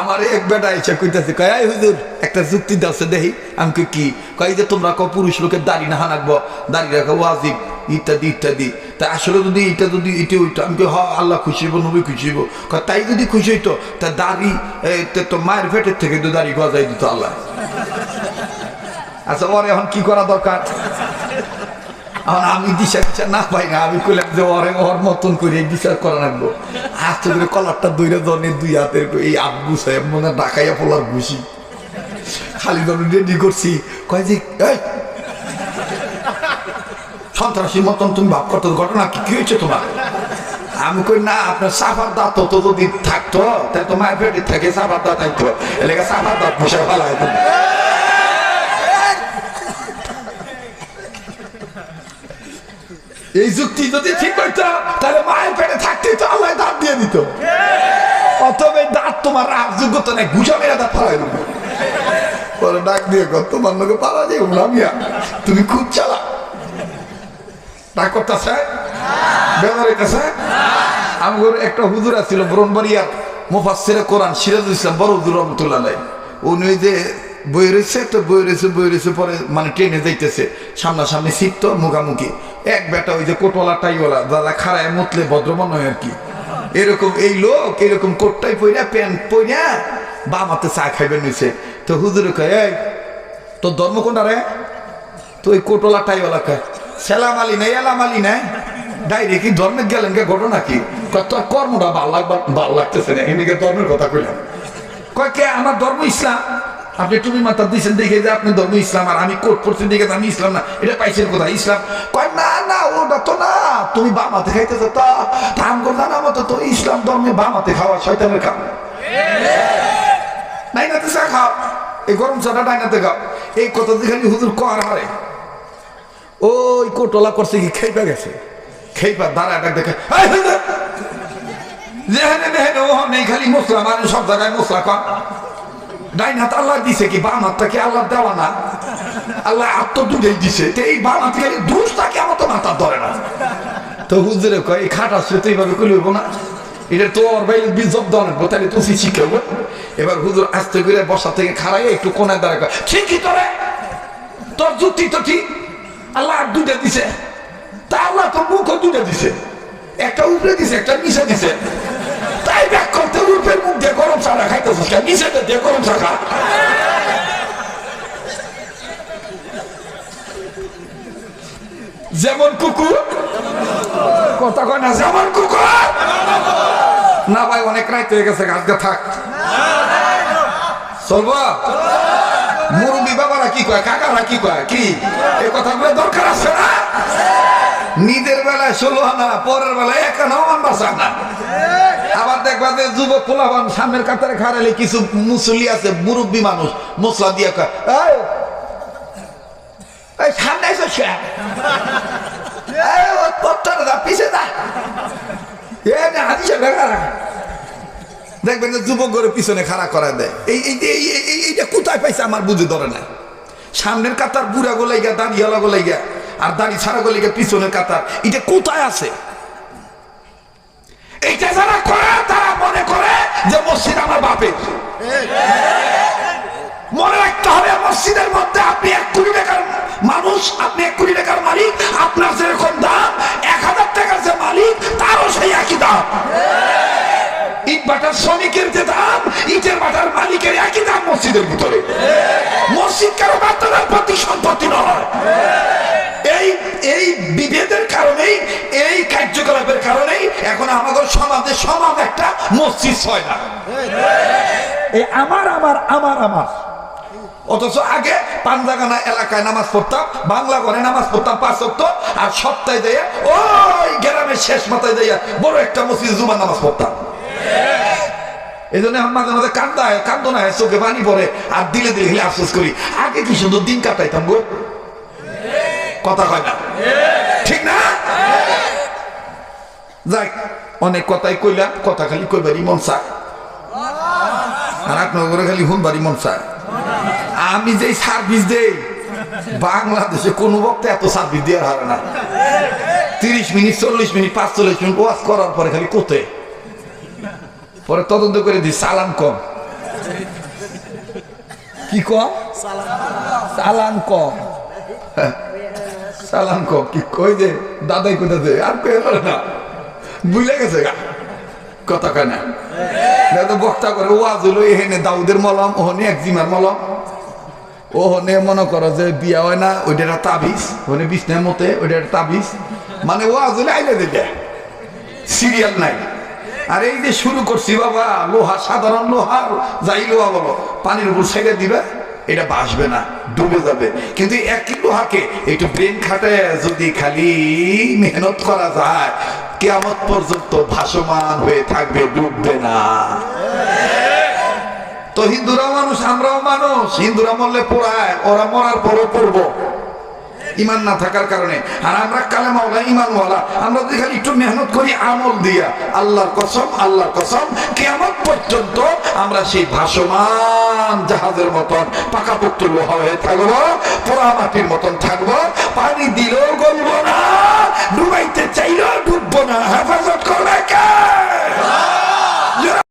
আমার এক বেটা এসে কইতাছে, কয় "এই হুজুর, একটা যুক্তি দাওছে দেখি। আমি কি? কয় যে তোমরা কো পুরুষ লোকের দাড়ি না হানাকবো, দাড়ি রাখা ওয়াজিব, ইত্যাদি ইত্যাদি। তা আসলে যদি এটা যদি এটা ওইটা আমি হ, আল্লাহ খুশি হইব, নবী খুশি হইব। তাই যদি খুশি হইতো, তা দাড়ি তো মায়ের পেটের থেকে তো দাড়ি গজাই দিত আল্লাহ। আচ্ছা ওর এখন কি করা দরকার? আমি দিশা দিশা না পাই না, আমি কইলাম যে ওরে, ওর মতন করে বিচার করা লাগবো। আস্তে করে কলারটা দুইটা জনের দুই হাতের এই আব্বু সাহেব মনে ডাকাইয়া পোলার ঘুষি। খালি জন রেডি করছি, কয় যে, এই! সন্ত্রাসীর মতন তুমি ভাব করতো ঘটনা কি হয়েছে তোমার? আমি কই, না, আপনার সাফার দাঁত তো যদি থাকতো তাই তো মায়ের পেটে থেকে, সাফার দাঁত থাকতো, এলাকা সাফার দাঁত বসে ফেলা এই যুক্তি যদি ঠিক হইতো, তাহলে মায়ের পেটে থাকতেই তো আল্লাহ দাঁত দিয়ে দিত। অতবে দাঁত তোমার রাগ যোগ্যতা নেই গুজা মেরে দাঁত ফালাই দেবো। পরে ডাক দিয়ে কর তোমার লোকে পারা যায় উলামিয়া তুমি খুব চালা ডাক করতেছে? বেমার হইতেছে আমার একটা হুজুর আছিল, ব্রহ্মবাড়িয়ার মুফাসসিরে কোরআন, সিরাজুল ইসলাম বড় হুজুর রহমতুল্লাহ উনি যে বই রয়েছে তো বই রয়েছে বই রয়েছে পরে মানে ট্রেনে যাইতেছে, সামনাসামনি সিট তো মুখামুখি। এক বেটা ওই যে কোটওয়ালা টাইওয়ালা, দাদা খাড়ায় মুতলে ভদ্রমন হয় আর কি। এরকম এই লোক, এরকম কোটটাই পইরা, প্যান্ট পইরা বামাতে চা খাইবেন নিছে। তো হুজুরে কয়, এই, তোর ধর্ম কোনটা রে? তো ওই কোটলা টাইওয়ালা কয়, সেলাম আলী নাই, এলাম আলী নাই। ডাইরে কি ধর্মে গেলেন কে ঘটনা কি? তোর কর্মটা ভালো লাগবা, ভালো লাগতেছে না এদিকে ধর্মের কথা কইলাম। কয়, কে? আমার ধর্ম ইসলাম? আপনি তুমি মাথা দিয়েছেন দেখে যে আপনি ধর্ম ইসলাম, আর আমি কোট পড়ছি দেখে আমি ইসলাম না। এটা পাইছেন কোথায়? ইসলাম। কয়, না না তো না, তুমি বামাতে খাইতেছো, তা থাম করে মতো তো ইসলাম ধর্মে বামাতে খাওয়া শয়তানের খাও ডাইনাতে চা খাও, এই গরম চাটা ডাইনাতে খাও। এই কথা খালি হুজুর কর হারে ওই কোটলা করছে কি, খেইপা গেছে। খেইপা, দাঁড়া দেখে! যেখানে দেখেন ও নেই, খালি মশলা মানে সব জায়গায় মশলা কম। ডাইন হাত আল্লাহ দিছে কি, বাম হাতটা কি আল্লাহ দেওয়া না? আল্লাহ আত্ম দুটাই দিছে। তো এই বাম হাত খালি দুষ তাকে আমার তো মাথা ধরে না। তো হুজুরে কয় এই খাট আসলে তো এইভাবে হইব না। এটা তো ওর বাইরে বিজব দেওয়া লাগবো তাহলে তো শিখাবো এবার হুজুর আস্তে করে বসা থেকে খাড়াই একটু কোনায় দাঁড়া কয়, ঠিকই তোরে তোর যুক্তি তো ঠিক। আল্লাহ দুটা দিছে। তা আল্লাহ তোর মুখও দুটা দিছে। একটা উপরে দিছে একটা নিচে দিছে। তাই ব্যাক করতে রূপের মুখ দিয়ে গরম চাটা খাইতেছিস নিচে দিয়ে গরম চা খা। যেমন কুকুর। কথা কয় না, যেমন কুকুর। না ভাই, অনেক রাইত হয়ে গেছে আজকে থাক। চলবো? মুরব্বী বাবারা কি কয়, কাকারা কি কয়, কি? দরকার আছে না? নিজের বেলায় ষোলো আনা, পরের বেলায় এক আনা বাসা আবার দেখবা যে যুবক পোলাবান সামনের কাতারে কিছু মুসলি আছে, মুরব্বী মানুষ, মশলা দিয়ে কয় "এই, এই সামনে এসো সে এই, ও পত্তর দা পিছে দা এ না হাদিসে বেকারা দেখবেন যুবক করে পিছনে খাড়া করা দেয় এই এই এই এই- এই- এইটা কোথায় পাইছে আমার বুঝে ধরে সামনের কাতার বুড়া গোলাইগা দাঁড়িয়ালা গোলাইগা আর দাড়ি ছাড়া গোলাইগা পিছনের কাতার এটা কোথায় আছে এইটা যারা করে তারা মনে করে যে মসজিদ আমার বাপের মনে রাখতে হবে, মসজিদের মধ্যে আপনি এক কোটি টাকার মানুষ, আপনি এক কোটি টাকার মালিক, আপনার যেরকম দাম, এক হাজার টাকার যে মালিক, তারও সেই একই দাম। ইট শ্রমিকের যে দাম, ইটের মালিকের একই দাম মসজিদের মসজিদ কারও প্রতি সম্পত্তি এই এই বিভেদের কারণেই, এই কার্যকলাপের কারণেই এখন আমাদের সমাজে একটা মসজিদ হয় না। আমার আমার আমার আমার। অথচ আগে পাঞ্জাগানা এলাকায় নামাজ পড়তাম, বাংলা ঘরে নামাজ পড়তাম পাঁচ অক্ট আর সপ্তাহে দিয়ে, ওই গ্রামের শেষ মাথায় দিয়ে, বড় একটা মসজিদ জুমার নামাজ পড়তাম। এই জন্য মাঝে মাঝে কান্দা হয় না হয়, চোখে পানি আর দিলে দিলে খেলে আফসোস করি। আগে কি দিন কাটাইতাম গো? কথা না? ঠিক না? যাই অনেক কথাই কইলাম, কথা খালি কইবারই মন চায়। আর আপনার খালি হুনবারই মন চায়। আমি যেই সার্ভিস দেই, বাংলাদেশে কোনো বক্তা এত সার্ভিস দেওয়ার হারে না। তিরিশ মিনিট, চল্লিশ মিনিট, পাঁচচল্লিশ মিনিট ওয়াজ করার পরে খালি কোথায় পরে তদন্ত করে দিই সালাম কম। কি ক চালান ক চালান ক কি কই যে, দাদাই কোথাতে আর কই পারে না। বুঝলে গেছে গা। কথা কয় বক্তা করে, ওয়াজ হলো এখানে দাউদের মলম, ওহনে একজিমার মলম। ওহনে মনে করো যে বিয়া হয় না ওইটা একটা তাবিজ। ওখানে বিষ্ণের মতে ওইটা একটা তাবিজ। মানে ও হলে আইলে দিলে সিরিয়াল নাই। আর এই যে শুরু করছি বাবা, লোহা, সাধারণ লোহা, যাই লোহা বলো, পানির উপর ছেড়ে দিবে, এটা বাসবে না, ডুবে যাবে। কিন্তু একই লোহাকে একটু ব্রেন খাটে, যদি খালি মেহনত করা যায় কেমন পর্যন্ত ভাসমান হয়ে থাকবে, ডুববে না। তো হিন্দুরা মানুষ, আমরাও মানুষ। হিন্দুরা মরলে পোড়ায় ওরা মরার পরও পড়ব। ইমান না থাকার কারণে। আর আমরা কালেমাওয়ালা, ইমানওয়ালা, আমরা যদি একটু মেহনত করি, আমল দিয়া, আল্লাহর কসম আল্লাহর কসম কেমন পর্যন্ত আমরা সেই ভাসমান জাহাজের মতন পাকাপোক্ত লোহা হয়ে থাকব, পোড়া মাটির মতন থাকব, পানি দিলেও গলবো না, ডুবাইতে চাইলেও ডুববো না। হেফাজত